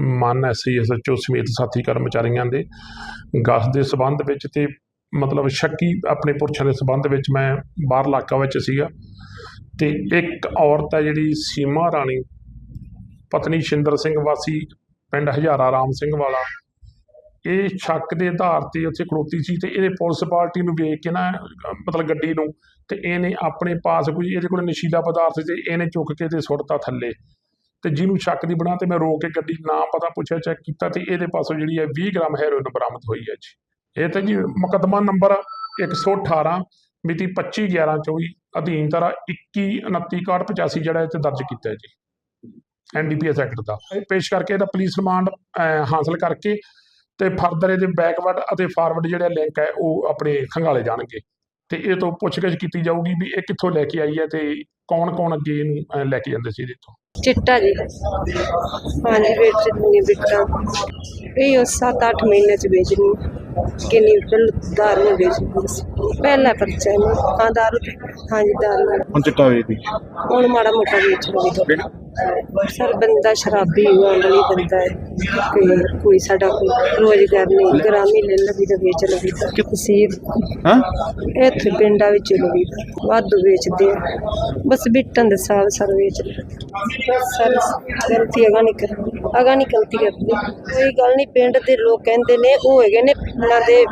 ਮਨ SI SHO ਸਮੇਤ ਸਾਥੀ ਕਰਮਚਾਰੀਆਂ ਦੇ ਗਸ ਦੇ ਸਬੰਧ ਵਿੱਚ ਤੇ ਮਤਲਬ ਸ਼ੱਕੀ ਆਪਣੇ ਪੁਰਸ਼ਾਂ ਦੇ ਸਬੰਧ ਵਿੱਚ ਮੈਂ ਬਾਹਰ ਇਲਾਕਾ ਵਿੱਚ ਸੀਗਾ ਤੇ ਇੱਕ ਔਰਤ ਹੈ ਜਿਹੜੀ ਸੀਮਾ ਰਾਣੀ, ਪਤਨੀ ਸ਼ਿੰਦਰ ਸਿੰਘ ਵਾਸੀ, ਪਿੰਡ ਹਜ਼ਾਰਾ ਰਾਮ ਸਿੰਘ ਵਾਲਾ। ਇਹ ਸ਼ੱਕ ਦੇ ਆਧਾਰ ਤੇ ਉੱਥੇ ਖੜੋਤੀ ਸੀ ਤੇ ਇਹਦੇ ਪੁਲਿਸ ਪਾਰਟੀ ਨੂੰ ਵੇਖ ਕੇ ਨਾ, ਮਤਲਬ ਗੱਡੀ ਨੂੰ ਤੇ ਇਹਨੇ ਆਪਣੇ ਪਾਸ ਕੋਈ ਇਹਦੇ ਕੋਲ ਨਸ਼ੀਲਾ ਪਦਾਰਥ ਸੀ ਇਹਨੇ ਚੁੱਕ ਕੇ ਤੇ ਸੁੱਟਤਾ ਥੱਲੇ। ਤੇ ਜਿਹਨੂੰ ਸ਼ੱਕ ਦੀ ਬਣਾ ਤੇ ਮੈਂ ਰੋਕ ਕੇ ਗੱਡੀ ਨਾ ਪਤਾ ਪੁੱਛਿਆ ਚੈੱਕ ਕੀਤਾ ਤੇ ਇਹਦੇ ਪਾਸੋਂ ਜਿਹੜੀ ਹੈ 20 ਗ੍ਰਾਮ ਹੈਰੋਇਨ ਬਰਾਮਦ ਹੋਈ ਹੈ ਜੀ। ਇਹ ਤੇ ਜੀ ਮੁਕੱਦਮਾ ਨੰਬਰ 118 ਮਿਤੀ 25 11 24 ਅਧੀਨ ਧਾਰਾ 21 29 85 ਜਿਹੜਾ ਇਹ ਤੇ ਦਰਜ ਕੀਤਾ ਹੈ ਜੀ। ਐਨਡੀਪੀਐਸ ਐਕਟ ਦਾ। ਇਹ ਪੇਸ਼ ਕਰਕੇ ਇਹਦਾ ਪੁਲਿਸ ਰਿਮਾਂਡ ਅਹ, ਹਾਸਲ ਕਰਕੇ ਤੇ ਫਰਦਰ ਇਹਦੇ ਬੈਕਵਰਡ ਅਤੇ ਫਾਰਵਰਡ ਜਿਹੜਾ ਲਿੰਕ ਹੈ ਉਹ ਆਪਣੇ ਖੰਗਾਲੇ ਜਾਣਗੇ। ਤੇ ਇਹ ਤੋਂ ਪੁੱਛਗਿੱਛ ਕੀਤੀ ਜਾਊਗੀ ਵੀ ਇਹ ਕਿੱਥੋਂ ਲੈ ਕੇ ਆਈ ਹੈ ਤੇ ਕੌਣ ਕੌਣ ਅੱਗੇ ਇਹਨੂੰ ਲੈ ਕੇ ਜਾਂਦੇ ਸੀ ਇਹਦੇ ਤੋਂ। ਚਿੱਟਾ ਜੀ। ਹਾਂਜੀ ਵੇਚਣੀ ਵਿਕਰਾਂ ਇਹ ਉਹ 7-8 ਮਹੀਨੇ ਚ ਵੇਚਣੀ ਕਿੰਨੀ ਦਾਰੂ ਨੂੰ ਵੇਚਣੀ ਪਹਿਲਾ ਪਰਚਾ ਹੈ ਦਾਰੂ ਹਾਂਜੀ ਦਾਰੂ। ਹੁਣ ਚਿੱਟਾ ਵੇਚਦੀ। ਹੁਣ ਮਾੜਾ ਮੋਟਾ ਵੇਚ ਸਰ ਬੰਦਾ ਸ਼ਰਾਬੀ ਹੋਣ ਵਾਲੀ ਬੰਦਾ ਹੈ। ਕਿ ਕੋਈ ਸਾਡਾ ਕੋਈ ਰੋਜ਼ਗਾਰ ਨਹੀਂ ਗ੍ਰਾਮੀ ਲੈ ਲਵੀ ਤਾਂ ਵੇਚ ਲਵੀ ਤਾਂ। ਤਸੀਰ ਹਾਂ? ਇੱਥੇ ਪਿੰਡਾਂ ਵਿੱਚ ਲਵੀ ਵਾਧੂ ਵੇਚਦੇ ਆ। ਬਸ ਬਿੱਟਾਂ ਦੇ ਸਾਲ ਸਰ ਵੇਚ ਸਰ ਗਲਤੀ ਅਗਾ ਨਹੀਂ ਕਰਦੀ ਅਗਾ ਨਹੀਂ ਗਲਤੀ ਕਰਦੀ ਕੋਈ ਗੱਲ ਨਹੀਂ ਪਿੰਡ ਦੇ ਲੋਕ ਕਹਿੰਦੇ ਨੇ ਉਹ ਹੈਗੇ ਨੇ ਉਹਨਾਂ ਦੇ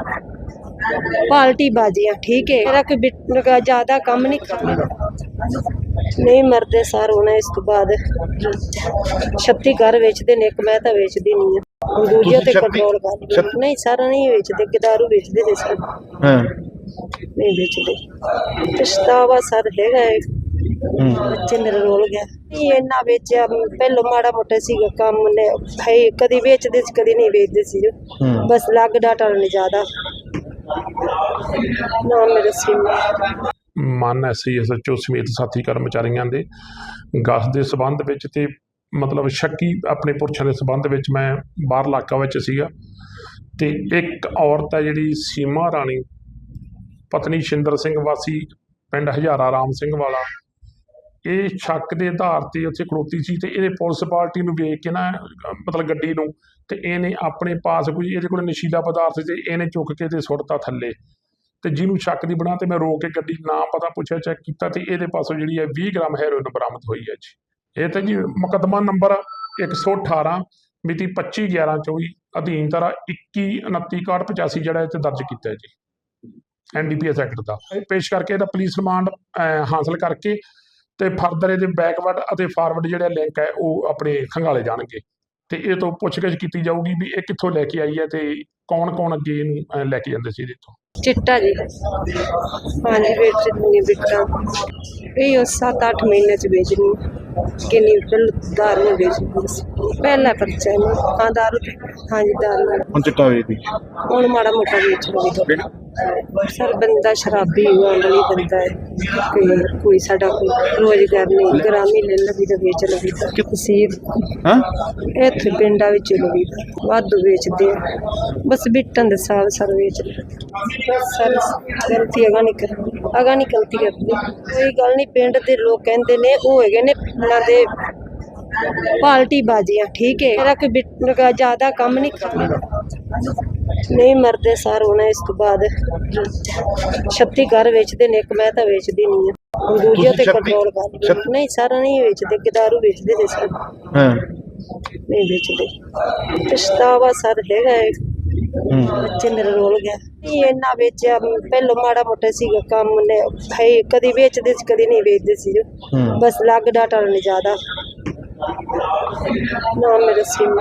ਪਾਲਟੀ ਬਾਜ਼ੀਆਂ ਠੀਕ ਹੈ? ਮੇਰਾ ਕੋਈ ਬਿੱਟ ਦਾ ਜ਼ਿਆਦਾ ਕੰਮ ਨਹੀਂ ਕਰਦਾ ਨਹੀਂ ਮਰਦੇ ਸਰ ਹੁਣ ਇਸ ਤੋਂ ਬਾਅਦ 36 ਘਰ ਵੇਚਦੇ ਨੇ ਇੱਕ ਮੈਂ ਤਾਂ ਵੇਚਦੀ ਨਹੀਂ ਹਾਂ। ਦੂਜੇ ਤੇ ਕੰਟਰੋਲ ਛੱਤੀ- ਨਹੀਂ ਸਰ ਨਹੀਂ ਵੇਚਦੇ ਕਿਦਾਰੂ ਵੇਚਦੇ ਨੇ ਸਰ। ਹਾਂ। ਨਹੀਂ ਵੇਚਦੇ। ਪਛਤਾਵਾ ਸਰ ਹੈਗਾ ਬੱਚੇ ਮੇਰੇ ਰੋਲ ਗਿਆ। ਨਹੀਂ ਇੰਨਾ ਵੇਚਿਆ ਪਹਿਲੋਂ ਮਾੜਾ ਮੋਟਾ ਸੀਗਾ ਕੰਮ ਨੇ। ਭਾਈ ਕਦੀ ਵੇਚਦੇ ਸੀ ਕਦੀ ਨਹੀਂ ਵੇਚਦੇ ਸੀ। ਬਸ ਲੱਗ ਡਾਟਾ ਨਹੀਂ ਜ਼ਿਆਦਾ। ਨਾ ਮੇਰੇ ਸਿਮ। ਮਨ ਐਸਆਈ ਐਸਐਚਓ ਸਮੇਤ ਸਾਥੀ ਕਰਮਚਾਰੀਆਂ ਦੇ ਗਸ਼ਤ ਦੇ ਸਬੰਧ ਵਿੱਚ ਤੇ ਮਤਲਬ ਸ਼ੱਕੀ ਆਪਣੇ ਪੁਰਸ਼ਾਂ ਦੇ ਸਬੰਧ ਵਿੱਚ ਮੈਂ ਬਾਹਰ ਇਲਾਕਾ ਵਿੱਚ ਸੀਗਾ ਤੇ ਇੱਕ ਔਰਤ ਹੈ ਜਿਹੜੀ ਸੀਮਾ ਰਾਣੀ, ਪਤਨੀ ਸ਼ਿੰਦਰ ਸਿੰਘ ਵਾਸੀ, ਪਿੰਡ ਹਜ਼ਾਰਾ ਰਾਮ ਸਿੰਘ ਵਾਲਾ। ਇਹ ਸ਼ੱਕ ਦੇ ਆਧਾਰ ਤੇ ਉੱਥੇ ਖੜੋਤੀ ਸੀ ਤੇ ਇਹਦੇ ਪੁਲਿਸ ਪਾਰਟੀ ਨੂੰ ਵੇਖ ਕੇ ਨਾ, ਮਤਲਬ ਗੱਡੀ ਨੂੰ ਤੇ ਇਹਨੇ ਆਪਣੇ ਪਾਸ ਕੋਈ, ਇਹਦੇ ਕੋਲ ਨਸ਼ੀਲਾ ਪਦਾਰਥ ਸੀ ਇਹਨੇ ਚੁੱਕ ਕੇ ਤੇ ਸੁੱਟਤਾ ਥੱਲੇ। ਤੇ ਜਿਹਨੂੰ ਸ਼ੱਕ ਦੀ ਬਣਾ ਤੇ ਮੈਂ ਰੋਕ ਕੇ ਗੱਡੀ ਨਾ ਪਤਾ ਪੁੱਛਿਆ ਚੈੱਕ ਕੀਤਾ ਤੇ ਇਹਦੇ ਪਾਸੋਂ ਜਿਹੜੀ ਹੈ 20 ਗ੍ਰਾਮ ਹੈਰੋਇਨ ਬਰਾਮਦ ਹੋਈ ਹੈ ਜੀ। ਇਹ ਤੇ ਜੀ ਮੁਕੱਦਮਾ ਨੰਬਰ 118 ਮਿਤੀ 25 11 24 ਅਧੀਨ ਧਾਰਾ 21 29 85 ਜਿਹੜਾ ਇਹ ਤੇ ਦਰਜ ਕੀਤਾ ਹੈ ਜੀ। ਐਨਡੀਪੀਐਸ ਐਕਟ ਦਾ। ਇਹ ਪੇਸ਼ ਕਰਕੇ ਇਹਦਾ ਪੁਲਿਸ ਰਿਮਾਂਡ ਅਹ, ਹਾਸਲ ਕਰਕੇ ਤੇ ਫਰਦਰ ਇਹਦੇ ਬੈਕਵਰਡ ਅਤੇ ਫਾਰਵਰਡ ਜਿਹੜਾ ਲਿੰਕ ਹੈ ਉਹ ਆਪਣੇ ਖੰਗਾਲੇ ਜਾਣਗੇ। ਤੇ ਇਹ ਤੋਂ ਪੁੱਛਗਿੱਛ ਕੀਤੀ ਜਾਊਗੀ ਵੀ ਇਹ ਕਿੱਥੋਂ ਲੈ ਕੇ ਆਈ ਹੈ ਤੇ ਕੌਣ ਕੌਣ ਅੱਗੇ ਇਹਨੂੰ ਲੈ ਕੇ ਜਾਂਦੇ ਸੀ ਇਹਦੇ ਤੋਂ। ਚਿੱਟਾ ਜੀ। ਹਾਂਜੀ ਵੇਚਣੀ ਬਿੱਟਾ ਇਹ ਉਹ 7-8 ਮਹੀਨੇ ਚ ਵੇਚਣੀ ਕਿੰਨੀ ਬਿਲ ਦਾਰੂ ਨੂੰ ਵੇਚਣੀ ਸੀ। ਪਹਿਲਾ ਪਰਚਾ ਹੈ ਹਾਂ ਤੇ ਹਾਂਜੀ ਦਾਰੂ ਹੁਣ ਚਿੱਟਾ ਵੇਚਦੀ ਹੁਣ ਮਾੜਾ ਮੋਟਾ ਵੇਚ ਲਈ। ਤਾਂ ਸਰ ਬੰਦਾ ਸ਼ਰਾਬੀ ਵਾਲੀ ਬੰਦਾ ਹੈ। ਕਿ ਕੋਈ ਸਾਡਾ ਕੋਈ ਰੋਜ਼ਗਾਰ ਨਹੀਂ। ਗ੍ਰਾਮੀ ਲੈ ਲਵੀ ਤਾਂ ਵੇਚ ਲਵੀ ਤਾਂ। ਤਸੀਰ ਹਾਂ? ਇੱਥੇ ਪਿੰਡਾਂ ਵਿੱਚ ਲਵੀ ਤਾਂ। ਵਾਧੂ ਵੇਚਦੇ ਆ। ਬਸ ਬਿੱਟਾਂ ਦੇ ਸਾਲ ਸਰ ਵੇਚ ਲਈ ਸਰ ਗਲਤੀ ਅਗਾ ਨਹੀਂ ਅਗਾ ਨਹੀਂ ਗਲਤੀ ਕਰਦੀ ਕੋਈ ਗੱਲ ਨਹੀਂ ਪਿੰਡ ਦੇ ਲੋਕ ਕਹਿੰਦੇ ਨੇ ਉਹ ਹੈਗੇ ਨੇ ਉਹਨਾਂ ਦੇ ਪਾਲਟੀ ਬਾਜ਼ੀਆਂ ਠੀਕ ਹੈ। ਮੇਰਾ ਕੋਈ ਜ਼ਿਆਦਾ ਕੰਮ ਨਹੀਂ ਕਰਦਾ ਨਹੀਂ ਮਰਦੇ ਸਰ ਹੁਣ ਇਸ ਤੋਂ ਬਾਅਦ 36 ਘਰ ਵੇਚਦੇ ਨੇ ਇੱਕ ਮੈਂ ਤਾਂ ਵੇਚਦੀ ਨਹੀਂ ਹਾਂ। ਦੂਜੇ ਤੇ ਕੰਟਰੋਲ ਛੱਤੀ- ਨਹੀਂ ਸਰ ਨਹੀਂ ਵੇਚਦੇ ਕਿਦਾਰੂ ਵੇਚਦੇ ਨੇ ਸਰ। ਹਾਂ। ਨਹੀਂ ਵੇਚਦੇ। ਪਛਤਾਵਾ ਸਰ ਹੈਗਾ ਬੱਚੇ ਮੇਰੇ ਰੋਲ ਗਿਆ ਨਹੀਂ ਇੰਨਾ ਵੇਚਿਆ ਪਹਿਲੋਂ ਮਾੜਾ ਮੋਟਾ ਸੀਗਾ ਕੰਮ ਨੇ। ਭਾਈ ਕਦੀ ਵੇਚਦੇ ਸੀ ਕਦੀ ਨਹੀਂ ਵੇਚਦੇ ਸੀ। ਬਸ ਲੱਗ ਡਾਟਾ ਨਹੀਂ ਜ਼ਿਆਦਾ। ਨਾ ਮੇਰੇ ਸਿਮ।